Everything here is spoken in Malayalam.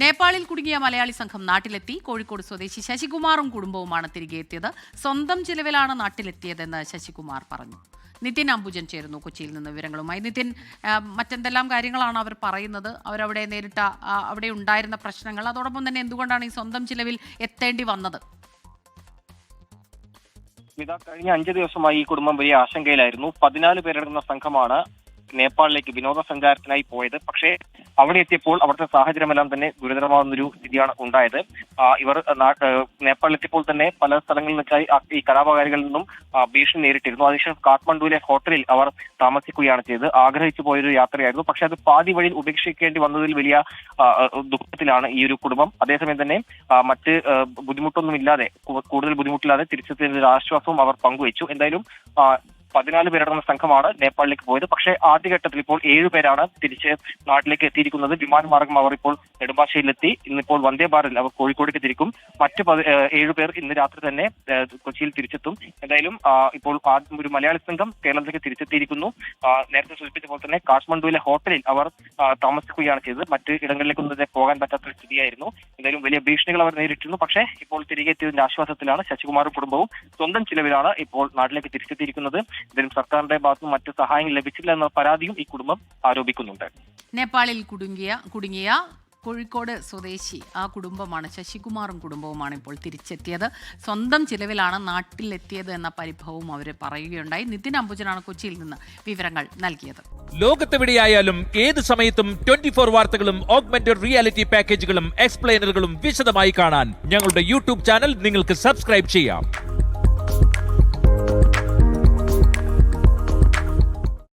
നേപ്പാളിൽ കുടുങ്ങിയ മലയാളി സംഘം നാട്ടിലെത്തി. കോഴിക്കോട് സ്വദേശി ശശികുമാറും കുടുംബവുമാണ് തിരികെ എത്തിയത്. സ്വന്തം ചിലവിലാണ് നാട്ടിലെത്തിയതെന്ന് ശശികുമാർ പറഞ്ഞു. നിതിൻ അംബുജൻ ചേരുന്നു കൊച്ചിയിൽ നിന്ന് വിവരങ്ങളുമായി. നിതിൻ മറ്റെന്തെല്ലാം കാര്യങ്ങളാണ് അവർ പറയുന്നത്? അവരവിടെ നേരിട്ട അവിടെ ഉണ്ടായിരുന്ന പ്രശ്നങ്ങൾ? അതോടൊപ്പം തന്നെ എന്തുകൊണ്ടാണ് ഈ സ്വന്തം ചിലവിൽ എത്തേണ്ടി വന്നത്? കഴിഞ്ഞ അഞ്ച് ദിവസമായി ഈ കുടുംബം വലിയ ആശങ്കയിലായിരുന്നു. പതിനാല് പേരടങ്ങുന്ന സംഘമാണ് നേപ്പാളിലേക്ക് വിനോദസഞ്ചാരത്തിനായി പോയത്. പക്ഷേ അവിടെ എത്തിയപ്പോൾ അവിടുത്തെ സാഹചര്യമെല്ലാം തന്നെ ഗുരുതരമാകുന്നൊരു സ്ഥിതിയാണ് ഉണ്ടായത്. ഇവർ നേപ്പാളിലെത്തിയപ്പോൾ തന്നെ പല സ്ഥലങ്ങളിൽ ആ- ഈ കലാപകാരികളിൽ നിന്നും ഭീഷണി നേരിട്ടിരുന്നു. അതിനുശേഷം കാഠ്മണ്ഡുവിലെ ഹോട്ടലിൽ അവർ താമസിക്കുകയാണ് ചെയ്തത്. ആഗ്രഹിച്ചു പോയൊരു യാത്രയായിരുന്നു. പക്ഷെ അത് പാതി വഴിയിൽ ഉപേക്ഷിക്കേണ്ടി വന്നതിൽ വലിയ ദുഃഖത്തിലാണ് ഈ ഒരു കുടുംബം. അതേസമയം തന്നെ മറ്റ് ബുദ്ധിമുട്ടൊന്നുമില്ലാതെ കൂടുതൽ ബുദ്ധിമുട്ടില്ലാതെ തിരിച്ചെത്തിയതിന്റെ ആശ്വാസവും അവർ പങ്കുവച്ചു. എന്തായാലും പതിനാല് പേരടങ്ങുന്ന സംഘമാണ് നേപ്പാളിലേക്ക് പോയത്. പക്ഷേ ആദ്യഘട്ടത്തിൽ ഇപ്പോൾ ഏഴ് പേരാണ് തിരിച്ച് നാട്ടിലേക്ക് എത്തിയിരിക്കുന്നത്. വിമാനമാർഗം അവർ ഇപ്പോൾ നെടുമ്പാശ്ശേരിയിലെത്തി. ഇന്നിപ്പോൾ വന്ദേ ഭാരതിൽ അവർ കോഴിക്കോടേക്ക് തിരിക്കും. മറ്റ് പതി- ഏഹ് ഏഴ് പേർ ഇന്ന് രാത്രി തന്നെ കൊച്ചിയിൽ തിരിച്ചെത്തും. എന്തായാലും ഇപ്പോൾ ഒരു മലയാളി സംഘം കേരളത്തിലേക്ക് തിരിച്ചെത്തിയിരിക്കുന്നു. നേരത്തെ സൂചിപ്പിച്ച പോലെ തന്നെ കാഠ്മണ്ഡുവിലെ ഹോട്ടലിൽ അവർ താമസിക്കുകയാണ് ചെയ്തത്. മറ്റ് ഇടങ്ങളിലേക്കൊന്നും പോകാൻ പറ്റാത്ത സ്ഥിതിയായിരുന്നു. എന്തായാലും വലിയ ഭീഷണികൾ അവർ നേരിട്ടിരുന്നു. പക്ഷേ ഇപ്പോൾ തിരികെ എത്തിയതിന്റെ ആശ്വാസത്തിലാണ് ശശികുമാറും കുടുംബവും സ്വന്തം ചിലവിലാണ് ഇപ്പോൾ നാട്ടിലേക്ക് തിരിച്ചെത്തിയിരിക്കുന്നത്. ഇതിലും സർക്കാരിന്റെ ഭാഗത്തുനിന്ന് മറ്റു സഹായം ലഭിച്ചില്ല എന്ന പരാതിയും ഈ കുടുംബം ആരോപിക്കുന്നുണ്ട്. നേപ്പാളിൽ കുടുങ്ങിയ കുടുങ്ങിയ കോഴിക്കോട് സ്വദേശി ആ കുടുംബമാണ് ശശികുമാറും കുടുംബവുമാണ് ഇപ്പോൾ തിരിച്ചെത്തിയത്. സ്വന്തം ചിലവിലാണ് നാട്ടിലെത്തിയത് എന്ന പരിഭവവും അവർ പറയുകയുണ്ടായി. നിതിൻ അംബുജനാണ് കൊച്ചിയിൽ നിന്ന് വിവരങ്ങൾ നൽകിയത്. ലോകത്തെവിടെയായാലും ഏത് സമയത്തും ട്വന്റി ഫോർ വാർത്തകളും ഓഗ്മെന്റഡ് റിയാലിറ്റി പാക്കേജുകളും എക്സ്പ്ലെയിനറുകളും വിശദമായി കാണാൻ ഞങ്ങളുടെ യൂട്യൂബ് ചാനൽ നിങ്ങൾക്ക് സബ്സ്ക്രൈബ് ചെയ്യാം.